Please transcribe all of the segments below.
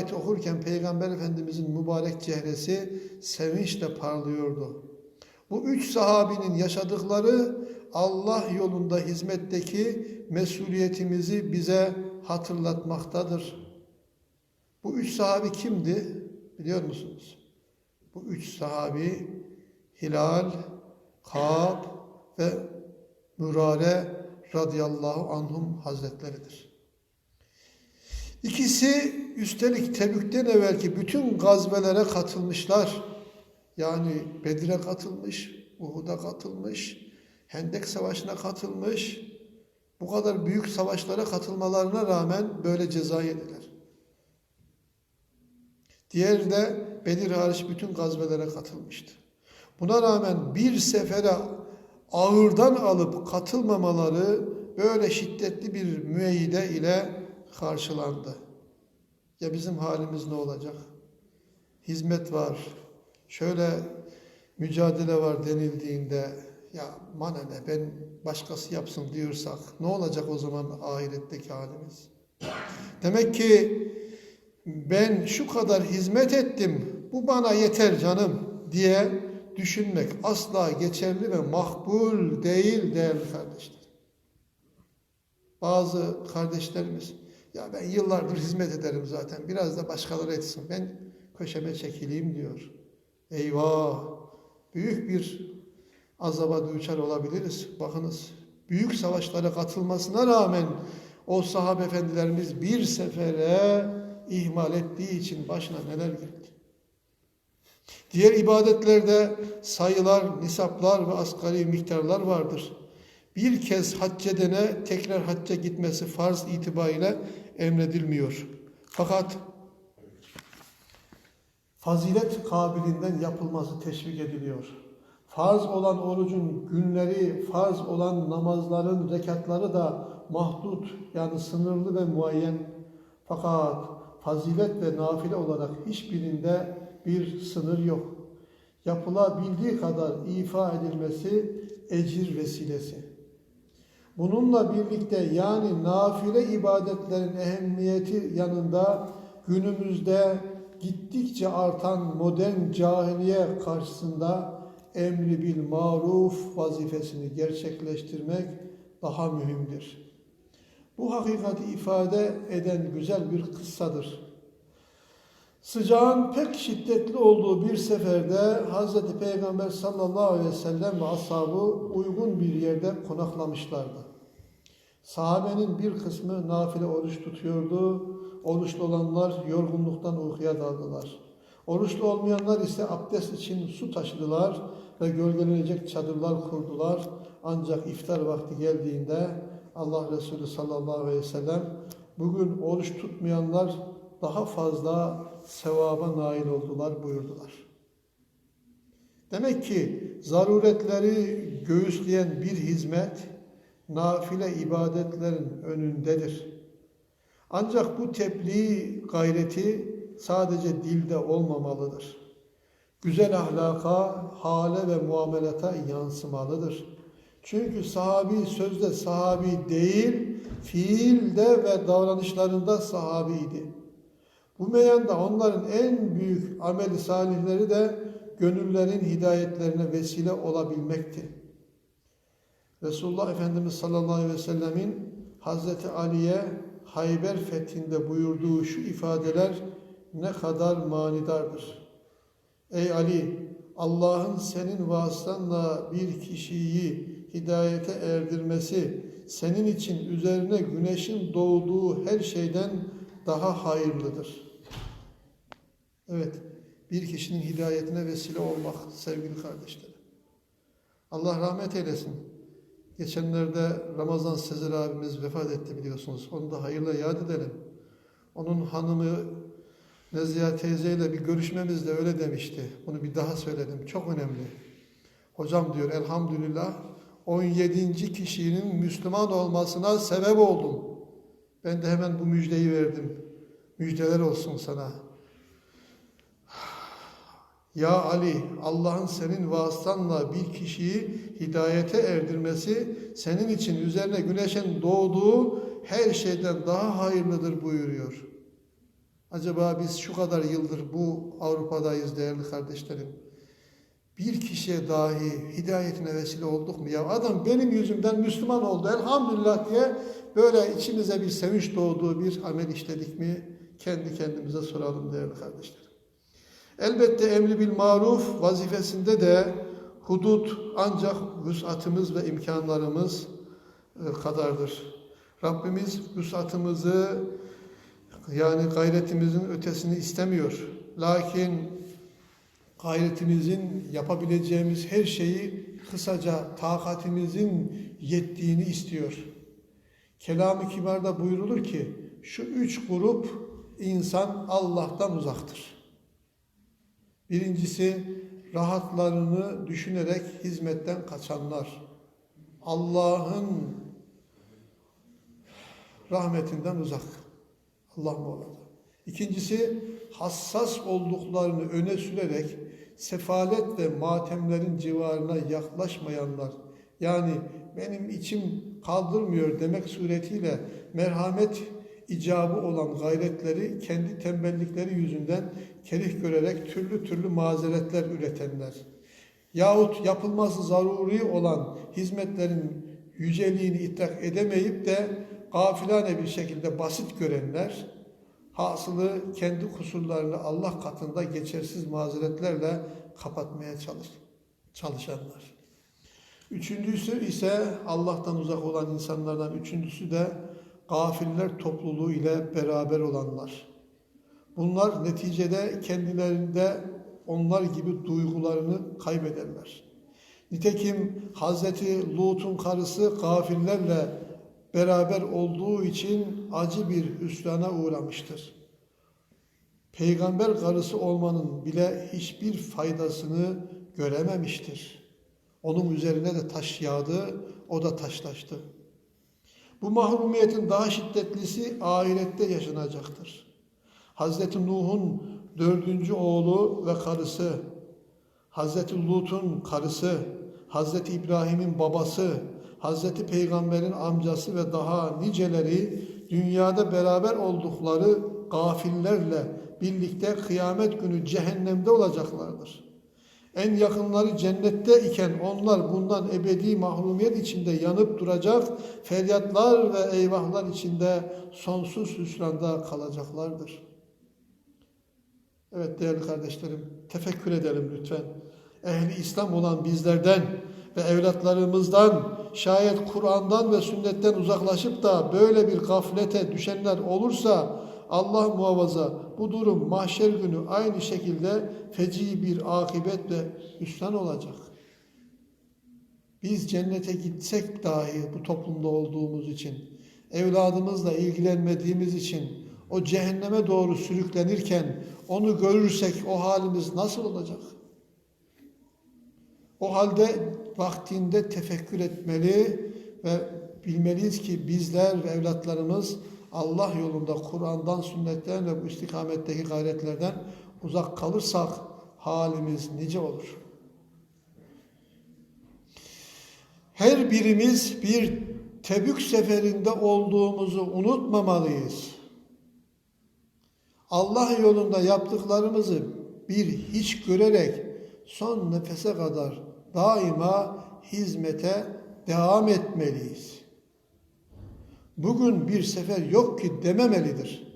ayeti okurken Peygamber Efendimizin mübarek cehresi sevinçle parlıyordu. Bu üç sahabinin yaşadıkları Allah yolunda hizmetteki mesuliyetimizi bize hatırlatmaktadır. Bu üç sahabi kimdi? Biliyor musunuz? Bu üç sahabi Hilal, Kab ve Mürare radıyallahu anhum hazretleridir. İkisi üstelik Tebük'ten evvelki bütün gazvelere katılmışlar. Yani Bedir'e katılmış, Uhud'a katılmış, Hendek Savaşı'na katılmış. Bu kadar büyük savaşlara katılmalarına rağmen böyle ceza yediler. Diğeri de Bedir hariç bütün gazvelere katılmıştı. Buna rağmen bir sefere ağırdan alıp katılmamaları böyle şiddetli bir müeyyide ile karşılandı. Ya bizim halimiz ne olacak? Hizmet var, şöyle mücadele var denildiğinde ya bana ne ben başkası yapsın diyorsak ne olacak o zaman ahiretteki halimiz? Demek ki ben şu kadar hizmet ettim bu bana yeter canım diye düşünmek asla geçerli ve makbul değil değerli kardeşler. Bazı kardeşlerimiz ya ben yıllardır hizmet ederim zaten biraz da başkaları etsin ben köşeme çekileyim diyor. Eyvah büyük bir azaba düçar olabiliriz. Bakınız büyük savaşlara katılmasına rağmen o sahabe efendilerimiz bir sefere ihmal ettiği için başına neler geldi. Diğer ibadetlerde sayılar, nisaplar ve asgari miktarlar vardır. Bir kez hac edene tekrar hacca gitmesi farz itibariyle emredilmiyor. Fakat fazilet kabilinden yapılması teşvik ediliyor. Farz olan orucun günleri, farz olan namazların rekatları da mahdut yani sınırlı ve muayyen. Fakat fazilet ve nafile olarak hiçbirinde bir sınır yok. Yapılabildiği kadar ifa edilmesi ecir vesilesi. Bununla birlikte yani nafile ibadetlerin ehemmiyeti yanında günümüzde gittikçe artan modern cahiliye karşısında emri bil maruf vazifesini gerçekleştirmek daha mühimdir. Bu hakikati ifade eden güzel bir kıssadır. Sıcağın pek şiddetli olduğu bir seferde Hz. Peygamber sallallahu aleyhi ve sellem ve ashabı uygun bir yerde konaklamışlardı. Sahabenin bir kısmı nafile oruç tutuyordu. Oruçlu olanlar yorgunluktan uykuya daldılar. Oruçlu olmayanlar ise abdest için su taşıdılar ve gölgelenecek çadırlar kurdular. Ancak iftar vakti geldiğinde Allah Resulü sallallahu aleyhi ve sellem bugün oruç tutmayanlar daha fazla sevaba nail oldular buyurdular. Demek ki zaruretleri göğüsleyen bir hizmet nafile ibadetlerin önündedir. Ancak bu tebliğ gayreti sadece dilde olmamalıdır. Güzel ahlaka, hale ve muamelata yansımalıdır. Çünkü sahabi sözde sahabi değil, fiilde ve davranışlarında sahabiydi. Bu meyanda onların en büyük ameli salihleri de gönüllerin hidayetlerine vesile olabilmekti. Resulullah Efendimiz sallallahu aleyhi ve sellemin Hazreti Ali'ye Hayber fethinde buyurduğu şu ifadeler ne kadar manidardır. Ey Ali, Allah'ın senin vasıtanla bir kişiyi hidayete erdirmesi senin için üzerine güneşin doğduğu her şeyden daha hayırlıdır. Evet, bir kişinin hidayetine vesile olmak sevgili kardeşlerim. Allah rahmet eylesin. Geçenlerde Ramazan Sezer abimiz vefat etti biliyorsunuz. Onu da hayırla yad edelim. Onun hanımı Neziha teyzeyle bir görüşmemizde öyle demişti. Bunu bir daha söyledim. Çok önemli. Hocam diyor elhamdülillah 17. kişinin Müslüman olmasına sebep oldum. Ben de hemen bu müjdeyi verdim. Müjdeler olsun sana. Ya Ali, Allah'ın senin vasıtanla bir kişiyi hidayete erdirmesi senin için üzerine güneşin doğduğu her şeyden daha hayırlıdır buyuruyor. Acaba biz şu kadar yıldır bu Avrupa'dayız değerli kardeşlerim. Bir kişiye dahi hidayetine vesile olduk mu? Ya adam benim yüzümden Müslüman oldu elhamdülillah diye böyle içimize bir sevinç doğduğu bir amel işledik mi? Kendi kendimize soralım değerli kardeşlerim. Elbette emri bil maruf vazifesinde de hudut ancak vüsatımız ve imkanlarımız e, kadardır. Rabbimiz vüsatımızı yani gayretimizin ötesini istemiyor. Lakin gayretimizin yapabileceğimiz her şeyi kısaca takatimizin yettiğini istiyor. Kelam-ı Kibar'da buyurulur ki şu üç grup insan Allah'tan uzaktır. Birincisi rahatlarını düşünerek hizmetten kaçanlar. Allah'ın rahmetinden uzak. Allah muhafaza. İkincisi hassas olduklarını öne sürerek sefalet ve matemlerin civarına yaklaşmayanlar. Yani benim içim kaldırmıyor demek suretiyle merhamet icabı olan gayretleri kendi tembellikleri yüzünden kerih görerek türlü türlü mazeretler üretenler. Yahut yapılması zaruri olan hizmetlerin yüceliğini idrak edemeyip de gafilane bir şekilde basit görenler, hasılı kendi kusurlarını Allah katında geçersiz mazeretlerle kapatmaya çalış, çalışanlar. Üçüncüsü ise Allah'tan uzak olan insanlardan üçüncüsü de gafiller topluluğu ile beraber olanlar. Bunlar neticede kendilerinde onlar gibi duygularını kaybederler. Nitekim Hazreti Lut'un karısı gafillerle beraber olduğu için acı bir hüsrana uğramıştır. Peygamber karısı olmanın bile hiçbir faydasını görememiştir. Onun üzerine de taş yağdı, o da taşlaştı. Bu mahrumiyetin daha şiddetlisi ahirette yaşanacaktır. Hazreti Nuh'un dördüncü oğlu ve karısı, Hazreti Lut'un karısı, Hazreti İbrahim'in babası, Hazreti Peygamber'in amcası ve daha niceleri dünyada beraber oldukları gafillerle birlikte kıyamet günü cehennemde olacaklardır. En yakınları cennette iken onlar bundan ebedi mahrumiyet içinde yanıp duracak, feryatlar ve eyvahlar içinde sonsuz hüsranda kalacaklardır. Evet değerli kardeşlerim, tefekkür edelim lütfen. Ehli İslam olan bizlerden ve evlatlarımızdan şayet Kur'an'dan ve sünnetten uzaklaşıp da böyle bir gaflete düşenler olursa Allah muhafaza bu durum mahşer günü aynı şekilde feci bir akibetle üstten olacak. Biz cennete gitsek dahi bu toplumda olduğumuz için, evladımızla ilgilenmediğimiz için o cehenneme doğru sürüklenirken onu görürsek o halimiz nasıl olacak? O halde vaktinde tefekkür etmeli ve bilmeliyiz ki bizler ve evlatlarımız Allah yolunda Kur'an'dan, sünnetten ve bu istikametteki gayretlerden uzak kalırsak halimiz nice olur. Her birimiz bir Tebük seferinde olduğumuzu unutmamalıyız. Allah yolunda yaptıklarımızı bir hiç görerek son nefese kadar daima hizmete devam etmeliyiz. Bugün bir sefer yok ki dememelidir.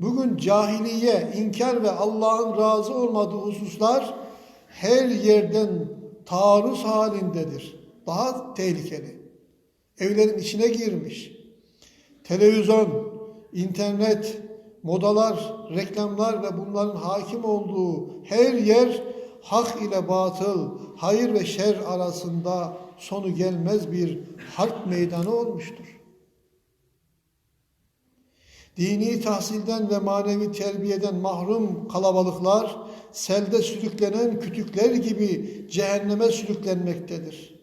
Bugün cahiliye, inkar ve Allah'ın razı olmadığı hususlar her yerden taarruz halindedir. Daha tehlikeli. Evlerin içine girmiş. Televizyon, internet, modalar, reklamlar ve bunların hakim olduğu her yer hak ile batıl, hayır ve şer arasında sonu gelmez bir harp meydanı olmuştur. Dini tahsilden ve manevi terbiyeden mahrum kalabalıklar selde sürüklenen kütükler gibi cehenneme sürüklenmektedir.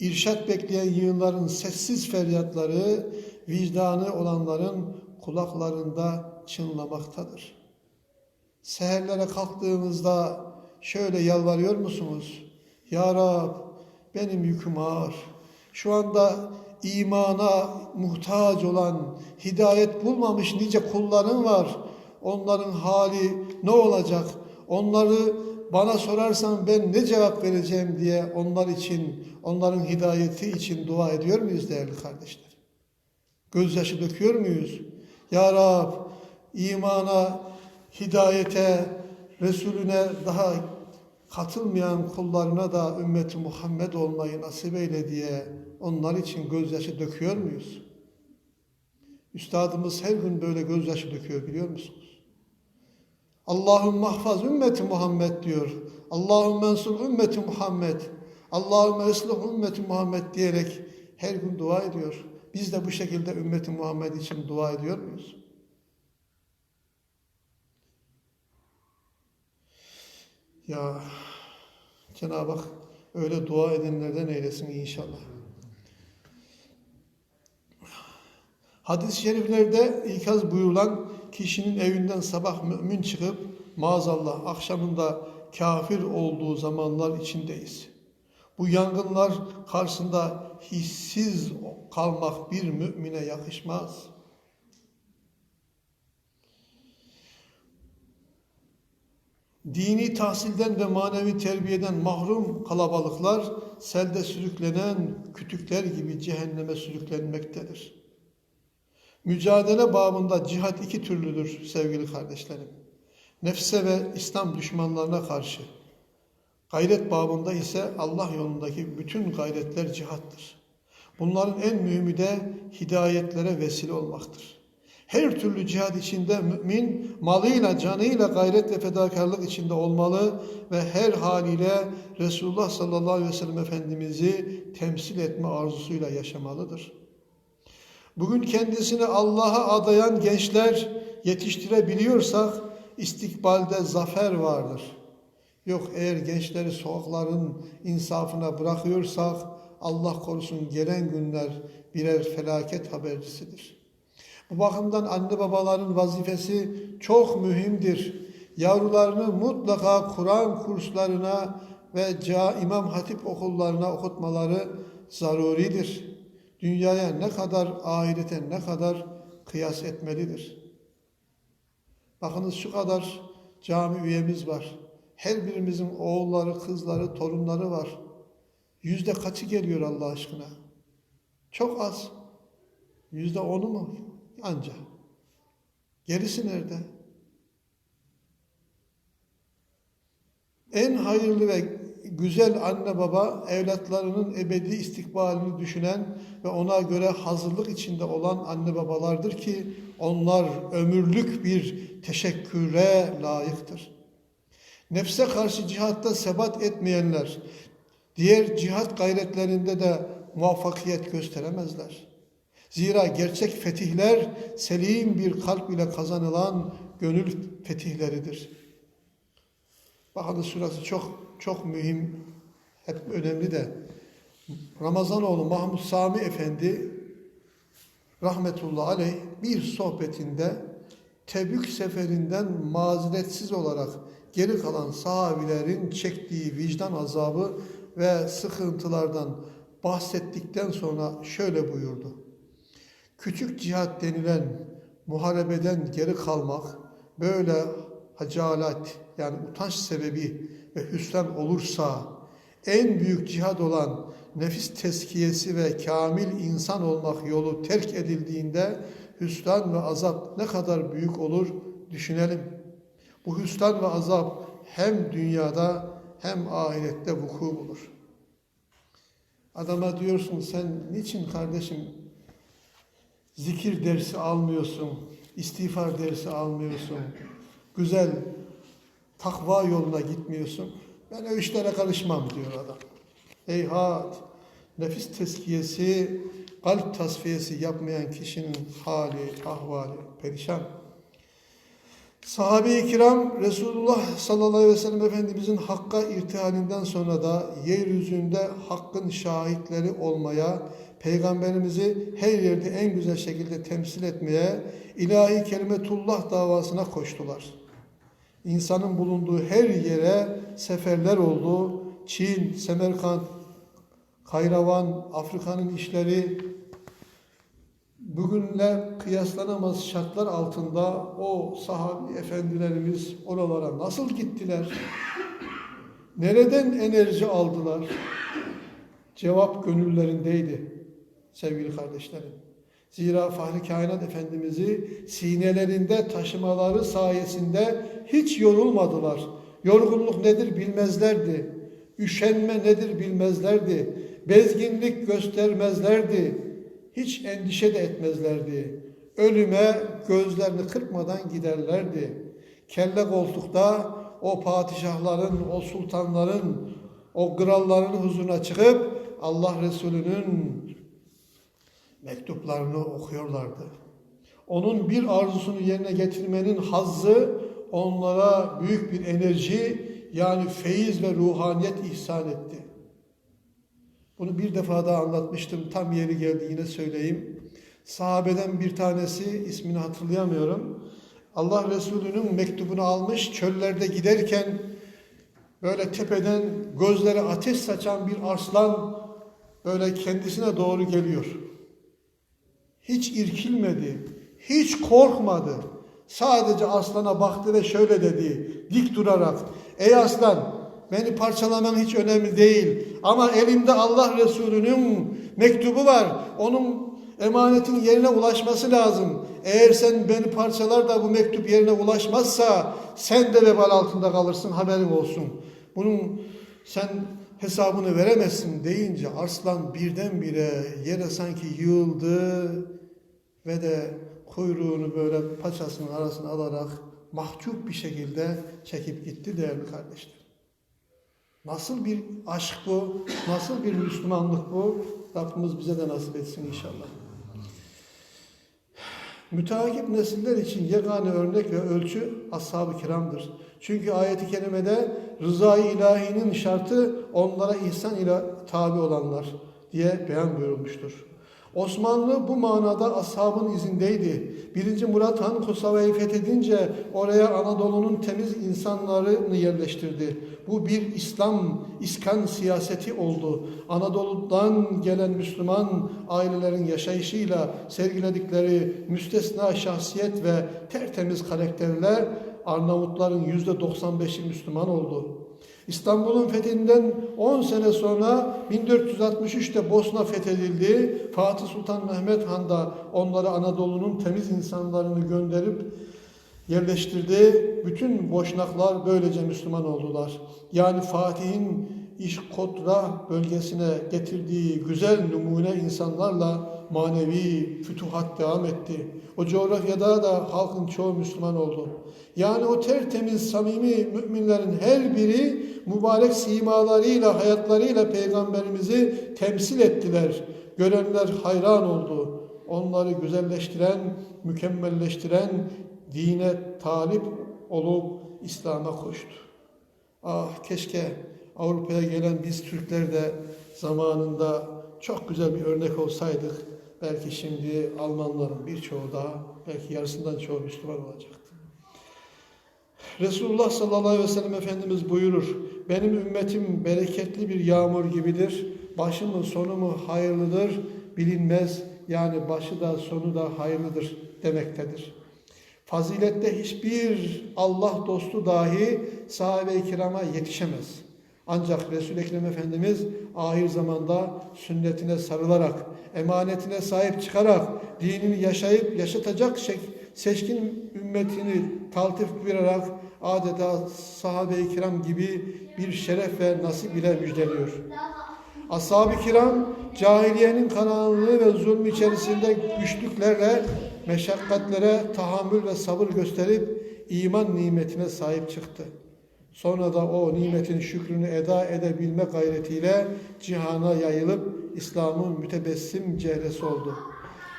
İrşat bekleyen yığınların sessiz feryatları vicdanı olanların kulaklarında çınlamaktadır. Seherlere kalktığınızda şöyle yalvarıyor musunuz? Ya Rab benim yüküm ağır. Şu anda imana muhtaç olan, hidayet bulmamış nice kulların var. Onların hali ne olacak? Onları bana sorarsan ben ne cevap vereceğim diye onlar için, onların hidayeti için dua ediyor muyuz değerli kardeşler? Gözyaşı döküyor muyuz? Ya Rab imana, hidayete, Resulüne daha katılmayan kullarına da ümmeti Muhammed olmayı nasip eyle diye onlar için gözyaşı döküyor muyuz? Üstadımız her gün böyle gözyaşı döküyor biliyor musunuz? Allahümme mahfaz ümmeti Muhammed diyor. Allahümme ensur ümmeti Muhammed. Allahümme ıslah ümmeti Muhammed diyerek her gün dua ediyor. Biz de bu şekilde ümmeti Muhammed için dua ediyor muyuz? Ya Cenab-ı Hak öyle dua edenlerden eylesin inşallah. Hadis-i şeriflerde ikaz buyurulan kişinin evinden sabah mümin çıkıp maazallah akşamında kafir olduğu zamanlar içindeyiz. Bu yangınlar karşısında hissiz kalmak bir mümine yakışmaz. Dini tahsilden ve manevi terbiyeden mahrum kalabalıklar selde sürüklenen kütükler gibi cehenneme sürüklenmektedir. Mücadele babında cihat iki türlüdür sevgili kardeşlerim. Nefse ve İslam düşmanlarına karşı. Gayret babında ise Allah yolundaki bütün gayretler cihattır. Bunların en mühimi de hidayetlere vesile olmaktır. Her türlü cihad içinde mümin malıyla, canıyla gayret ve fedakarlık içinde olmalı ve her haliyle Resulullah sallallahu aleyhi ve sellem Efendimiz'i temsil etme arzusuyla yaşamalıdır. Bugün kendisini Allah'a adayan gençler yetiştirebiliyorsak istikbalde zafer vardır. Yok eğer gençleri sokakların insafına bırakıyorsak Allah korusun gelen günler birer felaket habercisidir. Bu bakımdan anne babaların vazifesi çok mühimdir. Yavrularını mutlaka Kur'an kurslarına ve Ca Hatip okullarına okutmaları zaruridir. Dünyaya ne kadar, ahirete ne kadar kıyas etmelidir. Bakınız şu kadar cami üyemiz var. Her birimizin oğulları, kızları, torunları var. Yüzde kaçı geliyor Allah aşkına? Çok az. Yüzde onu mu? Anca. Gerisi nerede? En hayırlı ve güzel anne baba evlatlarının ebedi istikbalini düşünen ve ona göre hazırlık içinde olan anne babalardır ki onlar ömürlük bir teşekküre layıktır. Nefse karşı cihatta sebat etmeyenler diğer cihat gayretlerinde de muvaffakiyet gösteremezler. Zira gerçek fetihler selim bir kalp ile kazanılan gönül fetihleridir. Bakın şurası çok çok mühim, hep önemli de. Ramazanoğlu Mahmud Sami Efendi rahmetullah aleyh bir sohbetinde Tebük seferinden mazeretsiz olarak geri kalan sahabilerin çektiği vicdan azabı ve sıkıntılardan bahsettikten sonra şöyle buyurdu. Küçük cihat denilen muharebeden geri kalmak böyle hacalat yani utanç sebebi ve hüsran olursa en büyük cihad olan nefis teskiyesi ve kamil insan olmak yolu terk edildiğinde hüsran ve azap ne kadar büyük olur düşünelim. Bu hüsran ve azap hem dünyada hem ahirette vuku bulur. Adama diyorsun sen niçin kardeşim zikir dersi almıyorsun, istiğfar dersi almıyorsun, güzel takva yoluna gitmiyorsun. Ben o işlere karışmam diyor adam. Eyhat, nefis teskiyesi, kalp tasfiyesi yapmayan kişinin hali, ahvali perişan. Sahabe-i kiram Resulullah sallallahu aleyhi ve sellem Efendimizin Hakk'a irtihalinden sonra da yeryüzünde Hakk'ın şahitleri olmaya, Peygamberimizi her yerde en güzel şekilde temsil etmeye, ilahi kelimetullah davasına koştular. İnsanın bulunduğu her yere seferler oldu. Çin, Semerkant, Kayravan, Afrika'nın işleri bugünle kıyaslanamaz şartlar altında o sahabi efendilerimiz oralara nasıl gittiler? Nereden enerji aldılar? Cevap gönüllerindeydi sevgili kardeşlerim. Zira Fahri Kainat Efendimiz'i sinelerinde taşımaları sayesinde hiç yorulmadılar. Yorgunluk nedir bilmezlerdi. Üşenme nedir bilmezlerdi. Bezginlik göstermezlerdi. Hiç endişe de etmezlerdi. Ölüme gözlerini kırpmadan giderlerdi. Kelle koltukta o padişahların, o sultanların, o kralların huzuruna çıkıp Allah Resulü'nün mektuplarını okuyorlardı. Onun bir arzusunu yerine getirmenin hazzı onlara büyük bir enerji yani feyiz ve ruhaniyet ihsan etti. Bunu bir defa daha anlatmıştım. Tam yeri geldi yine söyleyeyim. Sahabeden bir tanesi ismini hatırlayamıyorum. Allah Resulü'nün mektubunu almış çöllerde giderken böyle tepeden gözleri ateş saçan bir arslan böyle kendisine doğru geliyor. Hiç irkilmedi, hiç korkmadı. Sadece aslana baktı ve şöyle dedi, dik durarak, ey aslan beni parçalaman hiç önemli değil. Ama elimde Allah Resulü'nün mektubu var. Onun emanetin yerine ulaşması lazım. Eğer sen beni parçalar da bu mektup yerine ulaşmazsa sen de vebal altında kalırsın haberin olsun. Bunun sen hesabını veremezsin deyince arslan birdenbire yere sanki yığıldı ve de kuyruğunu böyle paçasının arasına alarak mahcup bir şekilde çekip gitti değerli kardeşler. Nasıl bir aşk bu? Nasıl bir Müslümanlık bu? Rabbimiz bize de nasip etsin inşallah. Müteakip nesiller için yegane örnek ve ölçü ashab-ı kiramdır. Çünkü ayeti kerimede rızayı ilahinin şartı onlara ihsan ile tabi olanlar diye beyan buyurulmuştur. Osmanlı bu manada ashabın izindeydi. Birinci Murat Han Kosova'yı fethedince oraya Anadolu'nun temiz insanlarını yerleştirdi. Bu bir İslam, iskan siyaseti oldu. Anadolu'dan gelen Müslüman ailelerin yaşayışıyla sergiledikleri müstesna şahsiyet ve tertemiz karakterler Arnavutların yüzde 95'i Müslüman oldu. İstanbul'un fethinden 10 sene sonra 1463'te Bosna fethedildi. Fatih Sultan Mehmet Han da onları Anadolu'nun temiz insanlarını gönderip yerleştirdi. Bütün boşnaklar böylece Müslüman oldular. Yani Fatih'in İşkotra bölgesine getirdiği güzel numune insanlarla manevi fütuhat devam etti. O coğrafyada da halkın çoğu Müslüman oldu. Yani o tertemiz, samimi müminlerin her biri mübarek simalarıyla, hayatlarıyla Peygamberimizi temsil ettiler. Görenler hayran oldu. Onları güzelleştiren, mükemmelleştiren, dine talip olup İslam'a koştu. Ah keşke Avrupa'ya gelen biz Türkler de zamanında çok güzel bir örnek olsaydık. Belki şimdi Almanların birçoğu daha, belki yarısından çoğu Müslüman olacaktı. Resulullah sallallahu aleyhi ve sellem Efendimiz buyurur. Benim ümmetim bereketli bir yağmur gibidir. Başı mı sonu mu hayırlıdır bilinmez. Yani başı da sonu da hayırlıdır demektedir. Fazilette hiçbir Allah dostu dahi sahabe-i kirama yetişemez. Ancak Resul-i Ekrem Efendimiz ahir zamanda sünnetine sarılarak, emanetine sahip çıkarak, dinini yaşayıp yaşatacak seçkin ümmetini taltif buyurarak adeta sahabe-i kiram gibi bir şeref ve nasip ile müjdeliyor. Ashab-ı kiram cahiliyenin karanlığı ve zulmü içerisinde güçlüklerle, meşakkatlere tahammül ve sabır gösterip iman nimetine sahip çıktı. Sonra da o nimetin şükrünü eda edebilme gayretiyle cihana yayılıp İslam'ın mütebessim cehresi oldu.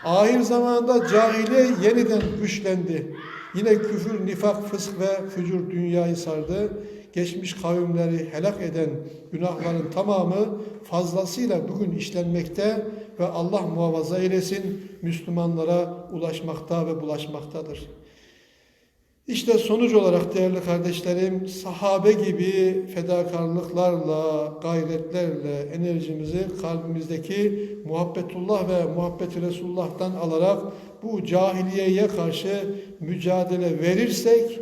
Ahir zamanda cahiliye yeniden güçlendi. Yine küfür, nifak, fısk ve fücur dünyayı sardı. Geçmiş kavimleri helak eden günahların tamamı fazlasıyla bugün işlenmekte ve Allah muhafaza eylesin Müslümanlara ulaşmakta ve bulaşmaktadır. İşte sonuç olarak değerli kardeşlerim sahabe gibi fedakarlıklarla, gayretlerle enerjimizi kalbimizdeki muhabbetullah ve muhabbeti Resulullah'tan alarak bu cahiliyeye karşı mücadele verirsek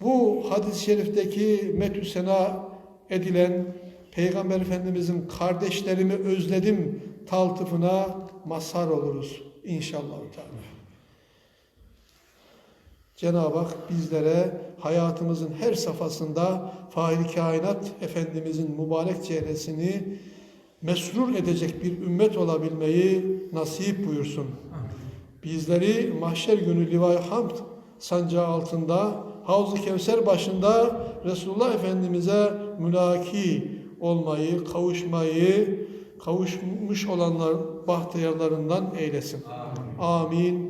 bu hadis-i şerifteki metü sena edilen Peygamber Efendimizin kardeşlerimi özledim taltıfına mazhar oluruz inşallah. Teala. Cenab-ı Hak bizlere hayatımızın her safhasında Fahri Kainat Efendimizin mübarek çehresini mesrur edecek bir ümmet olabilmeyi nasip buyursun. Bizleri mahşer günü Livay Hamd sancağı altında Havz-ı Kevser başında Resulullah Efendimiz'e mülaki olmayı, kavuşmayı, kavuşmuş olanlar bahtiyarlarından eylesin. Amin.